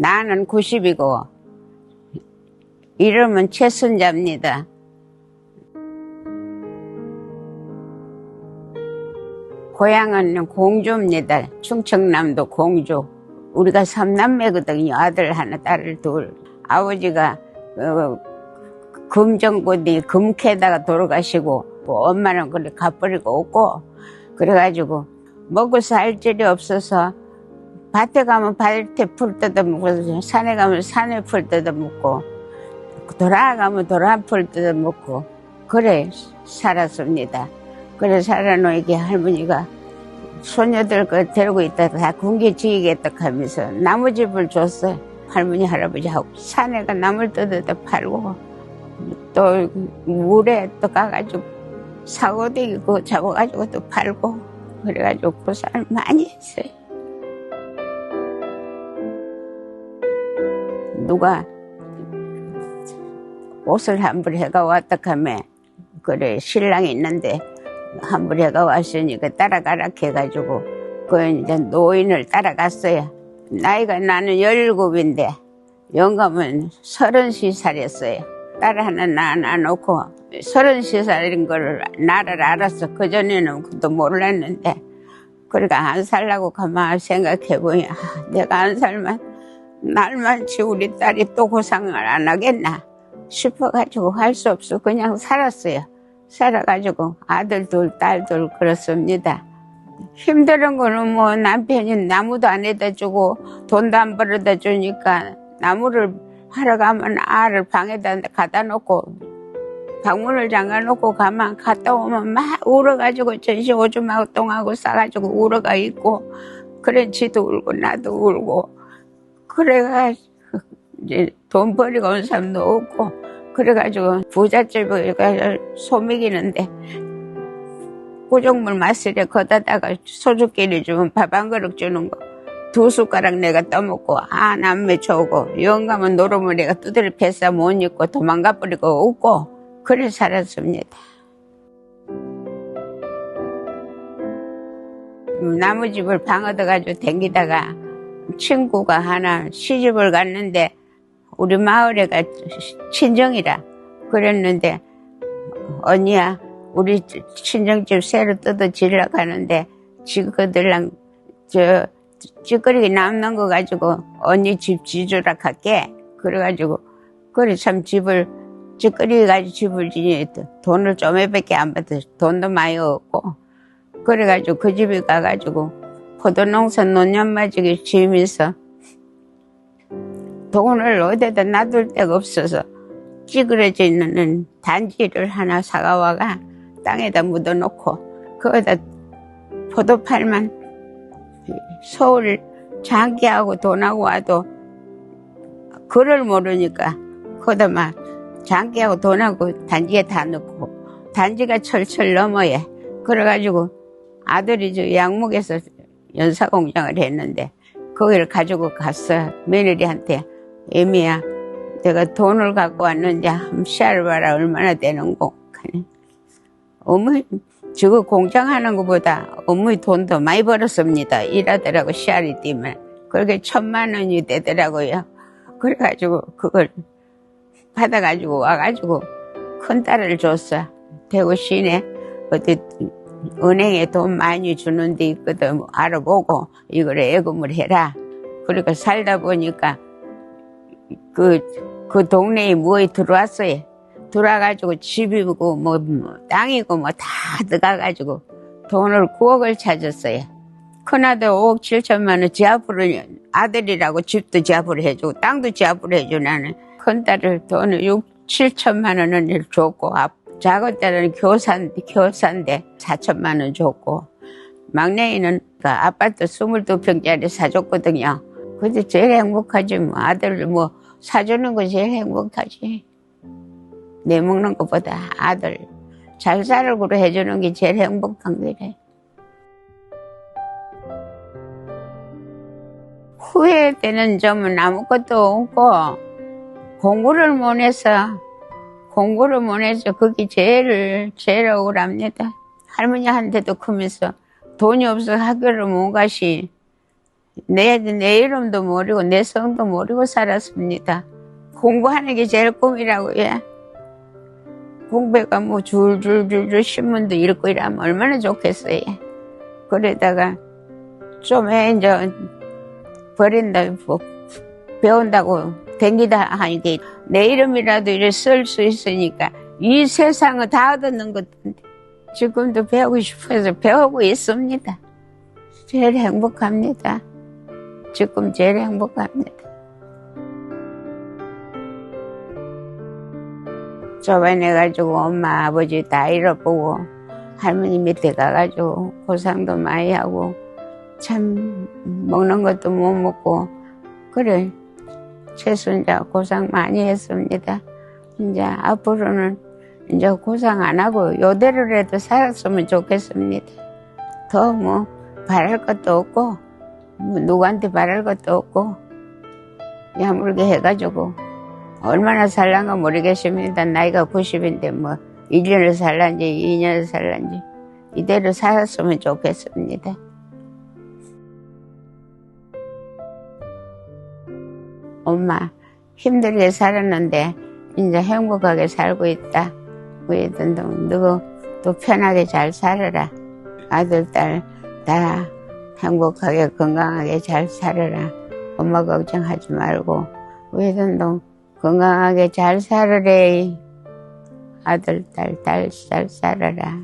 나는 90이고 이름은 최순자입니다. 고향은 공주입니다. 충청남도 공주. 우리가 삼남매거든요. 아들 하나, 딸을 둘. 아버지가 어, 금정군이 금캐다가 돌아가시고 뭐 엄마는 그래 가버리고 없고 그래가지고 먹고 살 길이 없어서 밭에 가면 밭에 풀 뜯어 먹고 산에 가면 산에 풀 뜯어 먹고 돌아가면 돌아 풀 뜯어 먹고 그래 살았습니다. 그래 살아놓이게 할머니가 소녀들 그 데리고 있다가 다 군기 지기겠다 하면서 나무집을 줬어요. 할머니 할아버지하고 산에 가 나물 뜯어다 팔고 또 물에 또 가가지고 사고대기 그 잡아가지고 또 팔고 그래가지고 고생을 많이 했어요. 누가 옷을 환불 해가 왔다 하면 그래 신랑이 있는데 환불 해가 왔으니까 따라가라 해가지고 그 이제 노인을 따라갔어요. 나이가 나는 17인데 영감은 33살이었어요. 딸 하나 낳아놓고 33살인 걸 나를 알았어. 그전에는 그것도 몰랐는데 그러니까 안 살라고 가만 생각해보니 아, 내가 안 살면 날만치 우리 딸이 또 고생을 안 하겠나 싶어가지고 할 수 없어 그냥 살았어요. 살아가지고 아들 둘, 딸 둘 그렇습니다. 힘든 거는 뭐 남편이 나무도 안 해다 주고 돈도 안 벌어다 주니까 나무를 하러 가면 알을 방에다 갖다 놓고 방문을 잠가 놓고 가만 갔다 오면 막 울어가지고 전시 오줌하고 똥하고 싸가지고 울어가 있고 그래 지도 울고 나도 울고 그래가 이제 돈 버리고 온 사람도 없고 그래가지고 부잣집을 소미기는데 구정물 맛을에 걷다다가 소주끼리 주면 밥 한 그릇 주는 거. 두 숟가락 내가 떠먹고 아 남매 좋고 영감은 노름을 내가 두드려 패서 못 입고 도망가 버리고 웃고 그래 살았습니다. 나무집을 방 얻어가지고 댕기다가 친구가 하나 시집을 갔는데 우리 마을에가 친정이라 그랬는데 언니야 우리 친정집 새로 뜯어 지으려 가는데 지그들랑 저 찌꺼리 남는 거 가지고 언니 집 지주라 할게. 그래가지고 그래 참 집을 찌꺼리 가지고 집을 지니 돈을 좀에밖에 안 받아 돈도 많이 없고 그래가지고 그 집에 가가지고 포도농사 노년 맞이기 지으면서 돈을 어디다 놔둘 데가 없어서 찌그러져 있는 단지를 하나 사가와가 땅에다 묻어놓고 거기다 포도팔만 서울 장기하고 돈하고 와도 글을 모르니까 거기다 막 장기하고 돈하고 단지에 다 넣고 단지가 철철 넘어야 그래가지고 아들이 저 양목에서 연사 공장을 했는데 거기를 가지고 갔어. 며느리한테 애미야 내가 돈을 갖고 왔는데 한번 시알봐라. 얼마나 되는고. 어머니 저거 공장하는 것보다 어머니 돈도 많이 벌었습니다. 일하더라고 시알이 뛰면. 그렇게 천만 원이 되더라고요. 그래가지고 그걸 받아가지고 와가지고 큰 딸을 줬어. 대구 시내 어디 은행에 돈 많이 주는 데 있거든 알아보고 이걸 예금을 해라 그러니까 살다 보니까 그, 그 동네에 뭐에 들어왔어요. 들어와가지고 집이고 뭐, 뭐 땅이고 뭐 다 들어가가지고 돈을 9억을 찾았어요. 큰아들 5억 7천만 원 지압으로 아들이라고 집도 지압으로 해주고 땅도 지압으로 해주고 나는 큰딸을 돈을 6, 7천만 원을 줬고 작은 딸은 교사인데, 교사인데 4천만 원 줬고 막내는 그 아파트 22평짜리 사줬거든요. 근데 제일 행복하지 뭐 아들 뭐 사주는 거 제일 행복하지. 내 먹는 것보다 아들 잘 살고 해주는 게 제일 행복한 거래. 후회되는 점은 아무것도 없고 공부를 못 해서 공부를 못 해서 그게 제일 제일 억울합니다. 할머니한테도 크면서 돈이 없어 학교를 못 가시 내, 내 이름도 모르고 내 성도 모르고 살았습니다. 공부하는 게 제일 꿈이라고요. 공부가 뭐 줄줄줄줄 신문도 읽고 이러면 얼마나 좋겠어요. 그러다가 좀 해, 이제 버린다, 뭐, 배운다고 댕기다 하니까 내 이름이라도 이래 쓸 수 있으니까 이 세상을 다 얻는 것인데 지금도 배우고 싶어서 배우고 있습니다. 제일 행복합니다. 지금 제일 행복합니다. 좁아내가지고 엄마 아버지 다 잃어보고 할머니 밑에 가가지고 고상도 많이 하고 참 먹는 것도 못 먹고 그래 최순자 고상 많이 했습니다. 이제 앞으로는 이제 고상 안 하고 요대로라도 살았으면 좋겠습니다. 더 뭐 바랄 것도 없고 뭐 누구한테 바랄 것도 없고 야물게 해가지고 얼마나 살란가 모르겠습니다. 나이가 90인데 뭐 1년을 살란지 2년을 살란지 이대로 살았으면 좋겠습니다. 엄마 힘들게 살았는데 이제 행복하게 살고 있다. 우리도 너도 또 편하게 잘 살아라. 아들, 딸 다 행복하게 건강하게 잘 살아라. 엄마 걱정하지 말고 우리도 건강하게 잘 살아래. 아들, 딸, 딸잘 살아라.